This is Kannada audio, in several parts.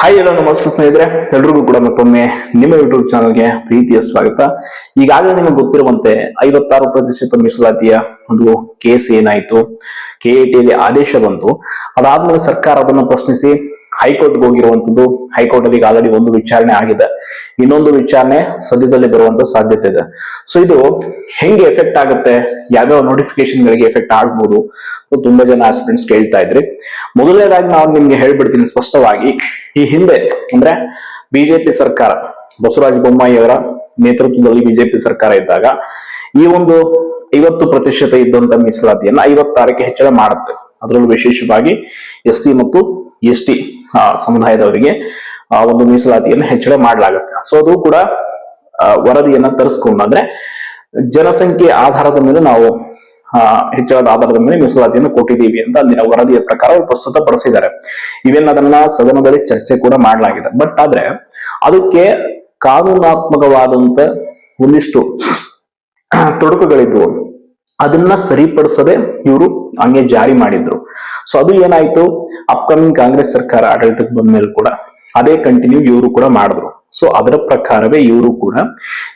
ಹಾಯ್ ಎಲ್ಲ ನಮಸ್ತೆ ಸ್ನೇಹಿತರೆ, ಎಲ್ರಿಗೂ ಕೂಡ ಮತ್ತೊಮ್ಮೆ ನಿಮ್ಮ ಯೂಟ್ಯೂಬ್ ಚಾನಲ್ಗೆ ಪ್ರೀತಿಯ ಸ್ವಾಗತ. ಈಗಾಗಲೇ ನಿಮಗೆ ಗೊತ್ತಿರುವಂತೆ ಐವತ್ತಾರು ಪ್ರತಿಶತ ಮೀಸಲಾತಿಯ ಒಂದು ಕೇಸ್ ಏನಾಯ್ತು? ಕೆಎಟಿಯಲ್ಲಿ ಆದೇಶ ಬಂತು. ಅದಾದ್ಮೇಲೆ ಸರ್ಕಾರ ಅದನ್ನು ಪ್ರಶ್ನಿಸಿ ಹೈಕೋರ್ಟ್ಗೆ ಹೋಗಿರುವಂತದ್ದು ಹೈಕೋರ್ಟ್ ಅಲ್ಲಿ ಆಲ್ರೆಡಿ ಒಂದು ವಿಚಾರಣೆ ಆಗಿದೆ. ಇನ್ನೊಂದು ವಿಚಾರಣೆ ಸದ್ಯದಲ್ಲಿ ಬರುವಂತ ಸಾಧ್ಯತೆ ಇದೆ. ಸೊ ಇದು ಹೆಂಗೆ ಎಫೆಕ್ಟ್ ಆಗುತ್ತೆ? ಯಾವ್ಯಾವ ನೋಟಿಫಿಕೇಶನ್ ಗಳಿಗೆ ಎಫೆಕ್ಟ್ ಆಗ್ಬೋದು? ತುಂಬಾ ಜನ ಆಸ್ಪಿಡೆಂಟ್ಸ್ ಕೇಳ್ತಾ ಇದ್ರಿ. ಮೊದಲನೇದಾಗಿ ನಾವು ನಿಮ್ಗೆ ಹೇಳ್ಬಿಡ್ತೀನಿ ಸ್ಪಷ್ಟವಾಗಿ, ಈ ಹಿಂದೆ ಅಂದ್ರೆ ಬಿಜೆಪಿ ಸರ್ಕಾರ, ಬಸವರಾಜ ಬೊಮ್ಮಾಯಿ ಅವರ ನೇತೃತ್ವದಲ್ಲಿ ಬಿಜೆಪಿ ಸರ್ಕಾರ ಇದ್ದಾಗ ಈ ಒಂದು ಐವತ್ತು ಪ್ರತಿಶತ ಇದ್ದಂತ ಮೀಸಲಾತಿಯನ್ನ ಐವತ್ತಾರಕ್ಕೆ ಹೆಚ್ಚಳ ಮಾಡುತ್ತೆ. ಅದರಲ್ಲೂ ವಿಶೇಷವಾಗಿ ಎಸ್ ಸಿ ಮತ್ತು ಎಸ್ ಟಿ ಸಮುದಾಯದವರಿಗೆ ಆ ಒಂದು ಮೀಸಲಾತಿಯನ್ನು ಹೆಚ್ಚಳ ಮಾಡಲಾಗುತ್ತೆ. ಸೊ ಅದು ಕೂಡ ವರದಿಯನ್ನ ತರಿಸ್ಕೊಂಡು ಅಂದ್ರೆ ಜನಸಂಖ್ಯೆ ಆಧಾರದ ಮೇಲೆ ನಾವು ಹೆಚ್ಚಳದ ಆಧಾರದ ಮೇಲೆ ಮೀಸಲಾತಿಯನ್ನು ಕೊಟ್ಟಿದ್ದೀವಿ ಅಂತ ಅಂದಿನ ವರದಿಯ ಪ್ರಕಾರ ಪ್ರಸ್ತುತ ಪಡಿಸಿದ್ದಾರೆ ಇವೆನ್ನದನ್ನ ಸದನದಲ್ಲಿ ಚರ್ಚೆ ಕೂಡ ಮಾಡಲಾಗಿದೆ. ಬಟ್ ಆದ್ರೆ, ಅದಕ್ಕೆ ಕಾನೂನಾತ್ಮಕವಾದಂತ ಒಂದಿಷ್ಟು ತೊಡಕುಗಳಿದ್ವು. ಅದನ್ನ ಸರಿಪಡಿಸದೆ ಇವರು ಹಂಗೆ ಜಾರಿ ಮಾಡಿದ್ರು. ಸೊ ಅದು ಏನಾಯ್ತು? ಅಪ್ಕಮಿಂಗ್ ಕಾಂಗ್ರೆಸ್ ಸರ್ಕಾರ ಆಡಳಿತಕ್ಕೆ ಬಂದ ಮೇಲೆ ಕೂಡ ಅದೇ ಕಂಟಿನ್ಯೂ ಇವರು ಕೂಡ ಮಾಡಿದ್ರು. ಸೊ ಅದರ ಪ್ರಕಾರವೇ ಇವರು ಕೂಡ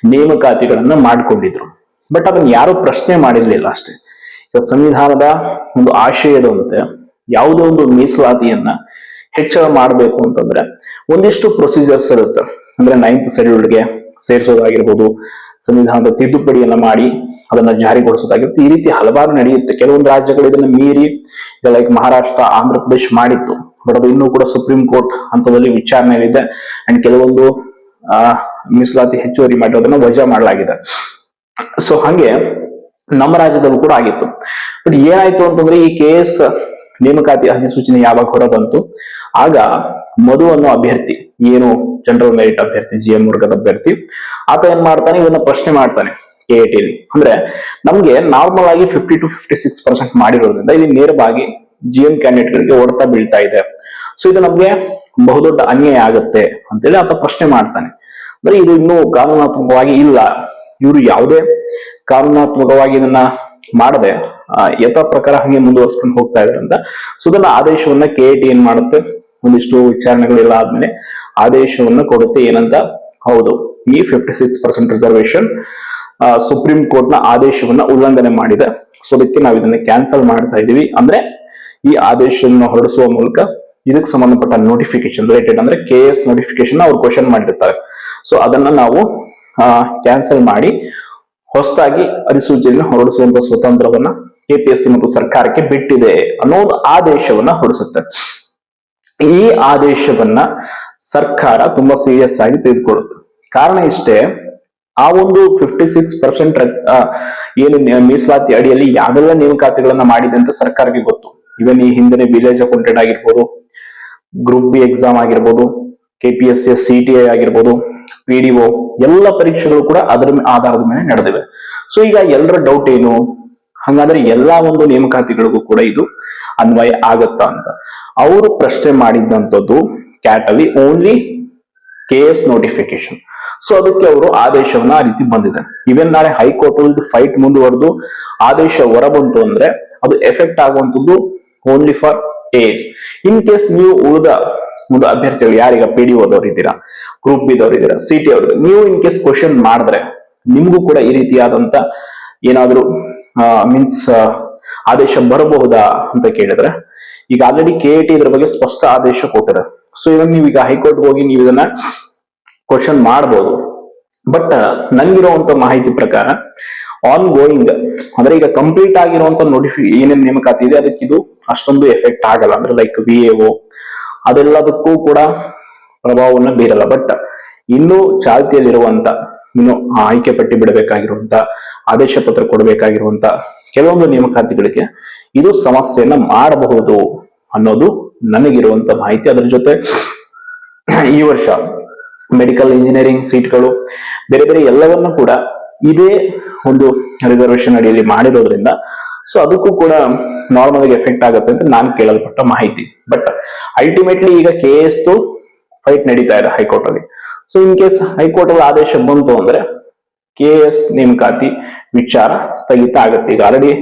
ನೇಮಕಾತಿಗಳನ್ನ ಮಾಡಿಕೊಂಡಿದ್ರು. ಬಟ್ ಅದನ್ನ ಯಾರು ಪ್ರಶ್ನೆ ಮಾಡಿರ್ಲಿಲ್ಲ ಅಷ್ಟೇ. ಸಂವಿಧಾನದ ಒಂದು ಆಶಯದಂತೆ ಯಾವುದೋ ಒಂದು ಮೀಸಲಾತಿಯನ್ನ ಹೆಚ್ಚಳ ಮಾಡಬೇಕು ಅಂತಂದ್ರೆ ಒಂದಿಷ್ಟು ಪ್ರೊಸೀಜರ್ಸ್ ಇರುತ್ತೆ. ಅಂದ್ರೆ ನೈನ್ತ್ ಶೆಡ್ಯೂಲ್ಗೆ ಸೇರಿಸೋದಾಗಿರ್ಬೋದು, ಸಂವಿಧಾನದ ತಿದ್ದುಪಡಿಯನ್ನ ಮಾಡಿ ಅದನ್ನ ಜಾರಿಗೊಳಿಸೋದಾಗಿರುತ್ತೆ ಈ ರೀತಿ ಹಲವಾರು ನಡೆಯುತ್ತೆ. ಕೆಲವೊಂದು ರಾಜ್ಯಗಳು ಇದನ್ನ ಮೀರಿ ಲೈಕ್ ಮಹಾರಾಷ್ಟ್ರ, ಆಂಧ್ರ ಪ್ರದೇಶ್ ಮಾಡಿತ್ತು. ಬಟ್ ಅದು ಇನ್ನೂ ಕೂಡ ಸುಪ್ರೀಂ ಕೋರ್ಟ್ ಹಂತದಲ್ಲಿ ವಿಚಾರಣೆಯಲ್ಲಿದೆ. ಅಂಡ್ ಕೆಲವೊಂದು, ಆ, ಮೀಸಲಾತಿ ಹೆಚ್ಚುವರಿ ಮಾಡಿರೋದನ್ನ ವಜಾ ಮಾಡಲಾಗಿದೆ. ಸೊ ಹಂಗೆ ನಮ್ಮ ರಾಜ್ಯದಲ್ಲೂ ಕೂಡ ಆಗಿತ್ತು. ಬಟ್ ಏನಾಯ್ತು ಅಂತಂದ್ರೆ ಈ ಕೆ ಎಸ್ ನೇಮಕಾತಿ ಅಧಿಸೂಚನೆ ಯಾವಾಗ ಹೊರಬಂತು? ಆಗ ಮಧು ಅನ್ನೋ ಅಭ್ಯರ್ಥಿ ಏನು ಜನರಲ್ ಮೆರಿಟ್ ಅಭ್ಯರ್ಥಿ ಜಿ ಎಂ ವರ್ಗದ ಅಭ್ಯರ್ಥಿ, ಆತ ಏನ್ ಮಾಡ್ತಾನೆ ಇವನ್ನ ಪ್ರಶ್ನೆ ಮಾಡ್ತಾನೆ ಕೆ ಎ ಟಿಲಿ ಅಂದ್ರೆ ನಮ್ಗೆ ನಾರ್ಮಲ್ ಆಗಿ fifty to fifty six percent ಮಾಡಿರೋದ್ರಿಂದ ಇಲ್ಲಿ ನೇರವಾಗಿ ಜಿ ಎಂ ಕ್ಯಾಂಡಿಡೇಟ್ಗಳಿಗೆ ಓಡ್ತಾ ಬೀಳ್ತಾ ಇದೆ. ಸೊ ಇದು ನಮ್ಗೆ ಬಹುದೊಡ್ಡ ಅನ್ಯಾಯ ಆಗುತ್ತೆ ಅಂತೇಳಿ ಆತ ಪ್ರಶ್ನೆ ಮಾಡ್ತಾನೆ. ಅಂದ್ರೆ ಇದು ಇನ್ನೂ ಕಾನೂನಾತ್ಮಕವಾಗಿ ಇಲ್ಲ. ಇವರು ಯಾವುದೇ ಕಾನೂನಾತ್ಮಕವಾಗಿ ಇದನ್ನ ಮಾಡದೆ ಯಥಾ ಪ್ರಕಾರ ಹಂಗೆ ಮುಂದುವರ್ಸ್ಕೊಂಡು ಹೋಗ್ತಾ ಇದಾರೆ ಅಂತ ಸೊ ಅದನ್ನ ಆದೇಶವನ್ನ ಕೆ ಟಿ ಏನ್ ಮಾಡುತ್ತೆ? ಒಂದಿಷ್ಟು ವಿಚಾರಣೆಗಳೆಲ್ಲ ಆದ್ಮೇಲೆ ಆದೇಶವನ್ನ ಕೊಡುತ್ತೆ ಏನಂತ? ಹೌದು. ಈ fifty six percent reservation supreme ಕೋರ್ಟ್ನ ಆದೇಶವನ್ನ ಉಲ್ಲಂಘನೆ ಮಾಡಿದೆ. ಸೊ ಅದಕ್ಕೆ ನಾವು ಇದನ್ನ ಕ್ಯಾನ್ಸಲ್ ಮಾಡ್ತಾ ಇದೀವಿ. ಅಂದ್ರೆ, ಈ ಆದೇಶವನ್ನು ಹೊರಡಿಸುವ ಮೂಲಕ ಇದಕ್ಕೆ ಸಂಬಂಧಪಟ್ಟ ನೋಟಿಫಿಕೇಶನ್ ರಿಲೇಟೆಡ್ ಅಂದ್ರೆ ಕೆ ಎಸ್ ನೋಟಿಫಿಕೇಶನ್ ಅವ್ರು ಕ್ವಶನ್ ಮಾಡಿರ್ತಾರೆ. ಸೊ ಅದನ್ನ ನಾವು ಕ್ಯಾನ್ಸಲ್ ಮಾಡಿ ಹೊಸದಾಗಿ ಅಧಿಸೂಚನೆಯನ್ನು ಹೊರಡಿಸುವಂತ ಸ್ವತಂತ್ರವನ್ನ ಕೆಪಿಎಸ್ಸಿ ಮತ್ತು ಸರ್ಕಾರಕ್ಕೆ ಬಿಟ್ಟಿದೆ ಅನ್ನೋ ಆದೇಶವನ್ನ ಹೊರಡಿಸುತ್ತೆ. ಈ ಆದೇಶವನ್ನ ಸರ್ಕಾರ ತುಂಬಾ ಸೀರಿಯಸ್ ಆಗಿ ತೆಗೆದುಕೊಳ್ಳುತ್ತೆ ಕಾರಣ ಇಷ್ಟೇ, ಆ ಒಂದು ಫಿಫ್ಟಿ ಸಿಕ್ಸ್ ಪರ್ಸೆಂಟ್ ಏನು ಮೀಸಲಾತಿ ಅಡಿಯಲ್ಲಿ ಯಾವೆಲ್ಲ ನೇಮಕಾತಿಗಳನ್ನ ಮಾಡಿದೆ ಅಂತ ಸರ್ಕಾರಕ್ಕೆ ಗೊತ್ತು. ಇವನ್ ಈ ಹಿಂದೆ ವಿಲೇಜ್ ಅಕೌಂಟೆಂಟ್ ಆಗಿರ್ಬೋದು ಗ್ರೂಪ್ ಬಿ ಎಕ್ಸಾಮ್ ಆಗಿರ್ಬೋದು K P S C S C T I ಆಗಿರ್ಬೋದು ಪಿ ಡಿ ಒ ಎಲ್ಲ ಪರೀಕ್ಷೆಗಳು ಕೂಡ ಅದರ ಆಧಾರದ ಮೇಲೆ ನಡೆದಿವೆ. ಸೊ ಈಗ ಎಲ್ಲರ ಡೌಟ್ ಏನು? ಹಂಗಾದ್ರೆ ಎಲ್ಲಾ ಒಂದು ನೇಮಕಾತಿಗಳಿಗೂ ಕೂಡ ಇದು ಅನ್ವಯ ಆಗತ್ತಾ ಅಂತ. ಅವರು ಪ್ರಶ್ನೆ ಮಾಡಿದ್ದಂಥದ್ದು ಕ್ಯಾಟಲಿ only K S notification so ಅದಕ್ಕೆ ಅವರು ಆದೇಶವನ್ನ ಆ ರೀತಿ ಬಂದಿದೆ ಇವನ್ ನಾಳೆ ಹೈಕೋರ್ಟ್ ಅಲ್ಲಿ ಫೈಟ್ ಮುಂದುವರೆದು ಆದೇಶ ಹೊರಬಂತು ಅಂದ್ರೆ ಅದು ಎಫೆಕ್ಟ್ ಆಗುವಂಥದ್ದು only for A S in case ನೀವು ಉಳಿದ ಒಂದು ಅಭ್ಯರ್ಥಿಗಳು ಯಾರೀಗ ಪಿ ಡಿ ಓದವ್ರು ಇದ್ದೀರಾ ಗ್ರೂಪ್ ಬಿ ದವ್ರು ಇದ್ದೀರಾ ಸಿ ಟಿ ಅವರು ನೀವು ಇನ್ ಕೇಸ್ ಕ್ವಶನ್ ಮಾಡಿದ್ರೆ ನಿಮಗೂ ಕೂಡ ಈ ರೀತಿಯಾದಂತ ಏನಾದರೂ ಮೀನ್ಸ್ ಆದೇಶ ಬರಬಹುದಾ ಅಂತ ಕೇಳಿದ್ರೆ ಈಗ ಆಲ್ರೆಡಿ ಕೆ ಟಿ ಇದ್ರ ಬಗ್ಗೆ ಸ್ಪಷ್ಟ ಆದೇಶ ಕೊಟ್ಟಿದೆ. ಸೊ ಇದನ್ನ ನೀವು ಈಗ ಹೈಕೋರ್ಟ್ ಹೋಗಿ ನೀವು ಇದನ್ನ ಕ್ವಶನ್ ಮಾಡಬಹುದು ಬಟ್ ನನ್ಗಿರುವಂತ ಮಾಹಿತಿ ಪ್ರಕಾರ ಆನ್ ಗೋಯಿಂಗ್ ಅಂದ್ರೆ ಈಗ ಕಂಪ್ಲೀಟ್ ಆಗಿರುವಂತ ನೋಟಿಫಿ ಏನೇನ್ ನೇಮಕಾತಿ ಇದೆ, ಅದಕ್ಕೆ ಇದು ಅಷ್ಟೊಂದು ಎಫೆಕ್ಟ್ ಆಗಲ್ಲ. ಅಂದ್ರೆ ಲೈಕ್ ವಿ ಎ ಅದೆಲ್ಲದಕ್ಕೂ ಕೂಡ ಪ್ರಭಾವವನ್ನು ಬೀರಲ್ಲ. ಬಟ್ ಇನ್ನೂ ಚಾಲ್ತಿಯಲ್ಲಿರುವಂತ, ಇನ್ನು ಆಯ್ಕೆ ಪಟ್ಟಿ ಬಿಡಬೇಕಾಗಿರುವಂತ, ಆದೇಶ ಪತ್ರ ಕೊಡಬೇಕಾಗಿರುವಂತ ಕೆಲವೊಂದು ನೇಮಕಾತಿಗಳಿಗೆ ಇದು ಸಮಸ್ಯೆಯನ್ನ ಮಾಡಬಹುದು ಅನ್ನೋದು ನನಗಿರುವಂತ ಮಾಹಿತಿ. ಅದರ ಜೊತೆ ಈ ವರ್ಷ ಮೆಡಿಕಲ್ ಇಂಜಿನಿಯರಿಂಗ್ ಸೀಟ್ಗಳು ಬೇರೆ ಬೇರೆ ಎಲ್ಲವನ್ನೂ ಕೂಡ ಇದೇ ಒಂದು ರಿಸರ್ವೇಶನ್ ಅಡಿಯಲ್ಲಿ ಮಾಡಿರೋದ್ರಿಂದ ಸೊ ಅದಕ್ಕೂ ಕೂಡ ನಾರ್ಮಲ್ ಆಗಿ ಎಫೆಕ್ಟ್ ಆಗುತ್ತೆ ಅಂತ ನಾನು ಕೇಳಲ್ಪಟ್ಟ ಮಾಹಿತಿ. ಬಟ್ ಅಲ್ಟಿಮೇಟ್ಲಿ ಈಗ ಕೆ ಎಸ್ ಫೈಟ್ ನಡೀತಾ ಇದೆ ಹೈಕೋರ್ಟ್ ಅಲ್ಲಿ. ಸೊ ಇನ್ ಕೇಸ್ ಹೈಕೋರ್ಟ್ ಅಲ್ಲಿ ಆದೇಶ ಬಂತು ಅಂದ್ರೆ ಕೆ ಎಸ್ ನೇಮಕಾತಿ ವಿಚಾರ ಸ್ಥಗಿತ ಆಗುತ್ತೆ. ಈಗ ಆಲ್ರೆಡಿ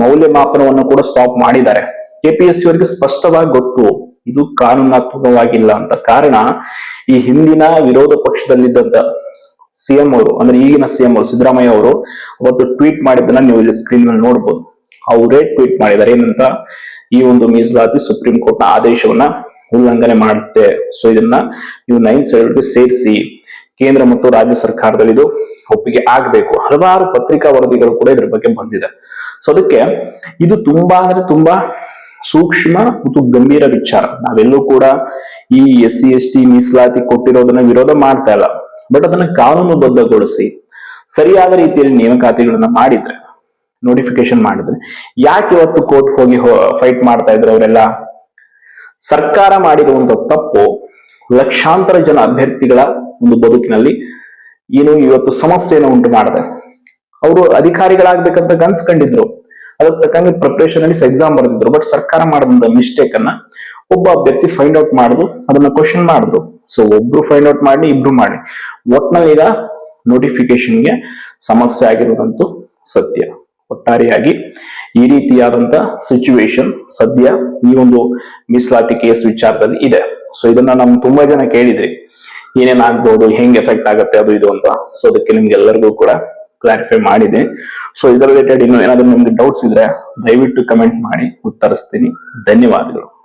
ಮೌಲ್ಯಮಾಪನವನ್ನು ಕೂಡ ಸ್ಟಾಪ್ ಮಾಡಿದ್ದಾರೆ. ಕೆಪಿಎಸ್ಸಿ ಅವರಿಗೆ ಸ್ಪಷ್ಟವಾಗಿ ಗೊತ್ತು, ಇದು ಕಾನೂನಾತ್ಮಕವಾಗಿಲ್ಲ ಅಂತ. ಕಾರಣ, ಈ ಹಿಂದಿನ ವಿರೋಧ ಪಕ್ಷದಲ್ಲಿದ್ದಂತ ಸಿಎಂ ಅವರು, ಅಂದ್ರೆ ಈಗಿನ ಸಿಎಂ ಅವರು, ಸಿದ್ದರಾಮಯ್ಯ ಅವರು, ಅವತ್ತು ಟ್ವೀಟ್ ಮಾಡಿದ್ದನ್ನ ನೀವು ಇಲ್ಲಿ ಸ್ಕ್ರೀನ್ನಲ್ಲಿ ನೋಡ್ಬೋದು. ಅವರೇ ಟ್ವೀಟ್ ಮಾಡಿದ್ದಾರೆ. ಏನಂತ? ಈ ಒಂದು ಮೀಸಲಾತಿ ಸುಪ್ರೀಂ ಕೋರ್ಟ್ನ ಆದೇಶವನ್ನ ಉಲ್ಲಂಘನೆ ಮಾಡುತ್ತೆ. ಸೊ ಇದನ್ನ ನೀವು ನೈನ್ ಸೆವೆಂಟಿ ಸೇರಿಸಿ ಕೇಂದ್ರ ಮತ್ತು ರಾಜ್ಯ ಸರ್ಕಾರದಲ್ಲಿ ಇದು ಒಪ್ಪಿಗೆ ಆಗ್ಬೇಕು. ಹಲವಾರು ಪತ್ರಿಕಾ ವರದಿಗಳು ಕೂಡ ಇದ್ರ ಬಗ್ಗೆ ಬಂದಿದೆ. ಸೊ ಅದಕ್ಕೆ ಇದು ತುಂಬಾ ಅಂದ್ರೆ ತುಂಬಾ ಸೂಕ್ಷ್ಮ ಮತ್ತು ಗಂಭೀರ ವಿಚಾರ. ನಾವೆಲ್ಲೂ ಕೂಡ ಈ ಎಸ್ ಸಿ, ಎಸ್ ಟಿ ಮೀಸಲಾತಿ ಕೊಟ್ಟಿರೋದನ್ನ ವಿರೋಧ ಮಾಡ್ತಾ ಇಲ್ಲ. ಬಟ್ ಅದನ್ನ ಕಾನೂನುಬದ್ಧಗೊಳಿಸಿ ಸರಿಯಾದ ರೀತಿಯಲ್ಲಿ ನೇಮಕಾತಿಗಳನ್ನ ಮಾಡಿದ್ರೆ ನೋಟಿಫಿಕೇಶನ್ ಮಾಡಿದ್ರೆ, ಯಾಕೆ ಇವತ್ತು ಕೋರ್ಟ್ ಹೋಗಿ ಫೈಟ್ ಮಾಡ್ತಾ ಇದ್ರು ಅವರೆಲ್ಲ? ಸರ್ಕಾರ ಮಾಡಿರುವಂತ ತಪ್ಪು ಲಕ್ಷಾಂತರ ಜನ ಅಭ್ಯರ್ಥಿಗಳ ಒಂದು ಬದುಕಿನಲ್ಲಿ ಏನು ಇವತ್ತು ಸಮಸ್ಯೆಯನ್ನು ಉಂಟು ಮಾಡಿದೆ. ಅವರು ಅಧಿಕಾರಿಗಳಾಗ್ಬೇಕಂತ ಕನ್ಸ್ಕೊಂಡಿದ್ರು ಅದಕ್ಕೆ ತಕ್ಕಂಗೆ ಪ್ರಿಪ್ರೇಷನ್ ಅಲ್ಲಿ ಎಕ್ಸಾಮ್ ಬರೆದಿದ್ರು. ಬಟ್ ಸರ್ಕಾರ ಮಾಡಿದ ಮಿಸ್ಟೇಕ್ ಅನ್ನ ಒಬ್ಬ ಅಭ್ಯರ್ಥಿ ಫೈಂಡ್ ಔಟ್ ಮಾಡಿದ್ರು ಅದನ್ನ ಕ್ವಶನ್ ಮಾಡಿದ್ರು ಸೊ ಒಬ್ರು ಫೈಂಡ್ ಔಟ್ ಮಾಡಿ ಇಬ್ರು ಮಾಡಿ ಒಟ್ನಲ್ಲಿ ಈಗ ನೋಟಿಫಿಕೇಶನ್ಗೆ ಸಮಸ್ಯೆ ಆಗಿರೋದಂತೂ ಸತ್ಯ. ಒಟ್ಟಾರೆಯಾಗಿ ಈ ರೀತಿಯಾದಂತ ಸಿಚುವೇಶನ್ ಸದ್ಯ ಈ ಒಂದು ಮೀಸಲಾತಿ ಕೇಸ್ ವಿಚಾರದಲ್ಲಿ ಇದೆ. ಸೊ ಇದನ್ನ ನಮ್ ತುಂಬಾ ಜನ ಕೇಳಿದ್ರಿ. ಏನೇನಾಗ್ಬಹುದು ಹೆಂಗ್ ಎಫೆಕ್ಟ್ ಆಗುತ್ತೆ, ಅದು ಇದು ಅಂತ. ಸೊ ಅದಕ್ಕೆ ನಿಮ್ಗೆಲ್ಲರಿಗೂ ಕೂಡ ಕ್ಲಾರಿಫೈ ಮಾಡಿದೆ. ಸೊ ಇದರ ರಿಲೇಟೆಡ್ ಇನ್ನು ಏನಾದ್ರು ನಿಮ್ಗೆ ಡೌಟ್ಸ್ ಇದ್ರೆ ದಯವಿಟ್ಟು ಕಮೆಂಟ್ ಮಾಡಿ, ಉತ್ತರಿಸ್ತೀನಿ. ಧನ್ಯವಾದಗಳು.